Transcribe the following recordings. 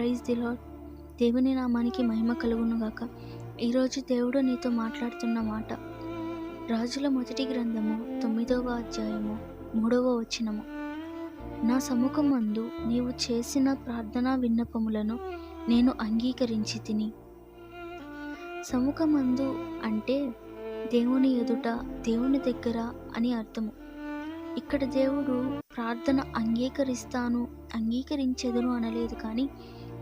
Praise the lord దేవుని నామానికి మహిమ కలుగునుగాక ఈరోజు దేవుడు నీతో మాట్లాడుతున్న మాట. రాజుల మొదటి గ్రంథము తొమ్మిదవ అధ్యాయము మూడవ వచనము. నా సముఖమందు నీవు చేసిన ప్రార్థనా విన్నపములను నేను అంగీకరించి తిని. సముఖమందు అంటే దేవుని ఎదుట దేవుని దగ్గర అని అర్థము. ఇక్కడ దేవుడు ప్రార్థన అంగీకరిస్తాను అంగీకరించెదను అనలేదు కానీ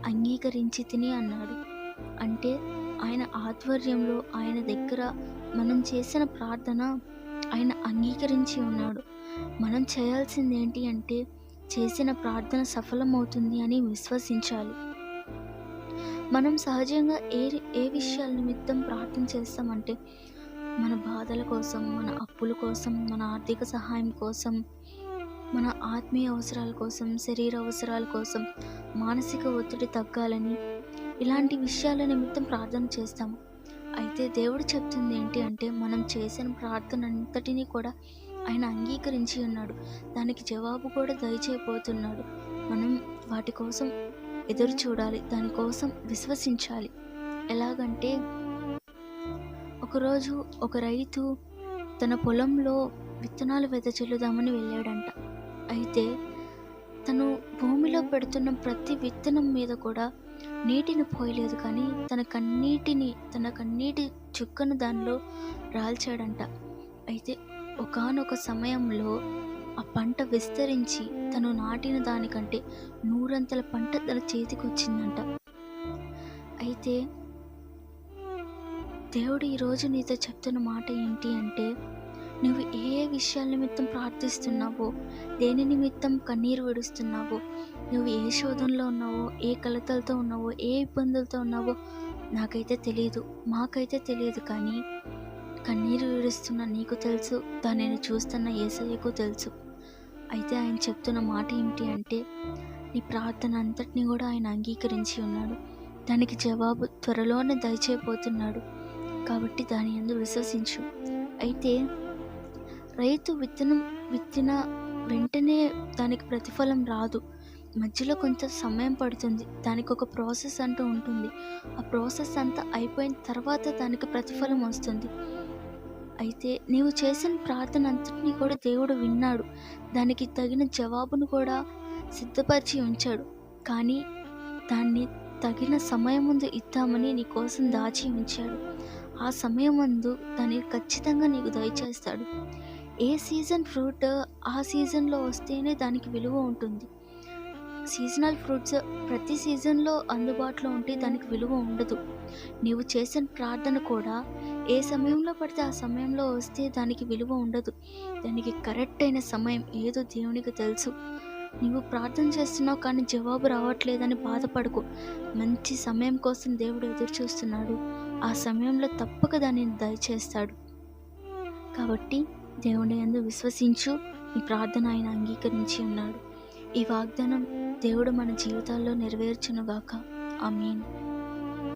అంగీకరించి తిని అన్నాడు. అంటే ఆయన ఆధ్వర్యంలో ఆయన దగ్గర మనం చేసిన ప్రార్థన ఆయన అంగీకరించి ఉన్నాడు. మనం చేయాల్సింది ఏంటి అంటే చేసిన ప్రార్థన సఫలమవుతుంది అని విశ్వసించాలి. మనం సహజంగా ఏ ఏ విషయాల నిమిత్తం ప్రార్థన చేస్తామంటే మన బాధల కోసం మన అప్పుల కోసం మన ఆర్థిక సహాయం కోసం మన ఆత్మీయ అవసరాల కోసం శరీర అవసరాల కోసం మానసిక ఒత్తిడి తగ్గాలని ఇలాంటి విషయాల నిమిత్తం ప్రార్థన చేస్తాము. అయితే దేవుడు చెప్తుంది ఏంటి అంటే మనం చేసిన ప్రార్థన అంతటినీ కూడా ఆయన అంగీకరించి ఉన్నాడు. దానికి జవాబు కూడా దయచేయబోతున్నాడు. మనం వాటి కోసం ఎదురు చూడాలి దానికోసం విశ్వసించాలి. ఎలాగంటే ఒకరోజు ఒక రైతు తన పొలంలో విత్తనాలు వెదజల్లుదామని వెళ్ళాడంట. అయితే తను భూమిలో పెడుతున్న ప్రతి విత్తనం మీద కూడా నీటిని పోయలేదు కానీ తన కన్నీటిని తన కన్నీటి చుక్కను దానిలో రాల్చాడంట. అయితే ఒకానొక సమయంలో ఆ పంట విస్తరించి తను నాటిన దానికంటే నూరంతల పంట తన చేతికి వచ్చిందంట అయితే దేవుడు ఈరోజు నీతో చెప్తున్న మాట ఏంటి అంటే నువ్వు ఏ ఏ విషయాల నిమిత్తం ప్రార్థిస్తున్నావో దేని నిమిత్తం కన్నీరు విడుస్తున్నావో నువ్వు ఏ శోధనలో ఉన్నావో ఏ కలతలతో ఉన్నావో ఏ ఇబ్బందులతో ఉన్నావో నాకైతే తెలియదు మాకైతే తెలియదు కానీ కన్నీరు విడుస్తున్న నీకు తెలుసు దానిని చూస్తున్న ఏసయ్యకు తెలుసు. అయితే ఆయన చెప్తున్న మాట ఏమిటి అంటే నీ ప్రార్థన అంతటిని కూడా ఆయన అంగీకరించి ఉన్నాడు. దానికి జవాబు త్వరలోనే దయచేయబోతున్నాడు. కాబట్టి దాని ఎందు విశ్వసించు. అయితే రైతు విత్తనం విత్తిన వెంటనే దానికి ప్రతిఫలం రాదు. మధ్యలో కొంత సమయం పడుతుంది. దానికి ఒక ప్రాసెస్ అంటూ ఉంటుంది. ఆ ప్రాసెస్ అంతా అయిపోయిన తర్వాత దానికి ప్రతిఫలం వస్తుంది. అయితే నీవు చేసిన ప్రార్థన అంతటినీ కూడా దేవుడు విన్నాడు. దానికి తగిన జవాబును కూడా సిద్ధపరిచి ఉంచాడు. కానీ దాన్ని తగిన సమయం ముందు ఇద్దామని నీ కోసం దాచి ఉంచాడు. ఆ సమయం ముందు దాన్ని ఖచ్చితంగా నీకు దయచేస్తాడు. ఏ సీజన్ ఫ్రూట్ ఆ సీజన్లో వస్తేనే దానికి విలువ ఉంటుంది. సీజనల్ ఫ్రూట్స్ ప్రతి సీజన్లో అందుబాటులో ఉంటే దానికి విలువ ఉండదు. నీవు చేసిన ప్రార్థన కూడా ఏ సమయంలో పడితే ఆ సమయంలో వస్తే దానికి విలువ ఉండదు. దానికి కరెక్ట్ అయిన సమయం ఏదో దేవునికి తెలుసు. నీవు ప్రార్థన చేస్తున్నావు కానీ జవాబు రావట్లేదని బాధపడకు. మంచి సమయం కోసం దేవుడు ఎదురు చూస్తున్నాడు. ఆ సమయంలో తప్పక దానిని దయచేస్తాడు. కాబట్టి దేవుని అందు విశ్వసించు. ఈ ప్రార్థన ఆయన అంగీకరించి ఉన్నాడు. ఈ వాగ్దానం దేవుడు మన జీవితాల్లో నెరవేర్చునుగాక. మీన్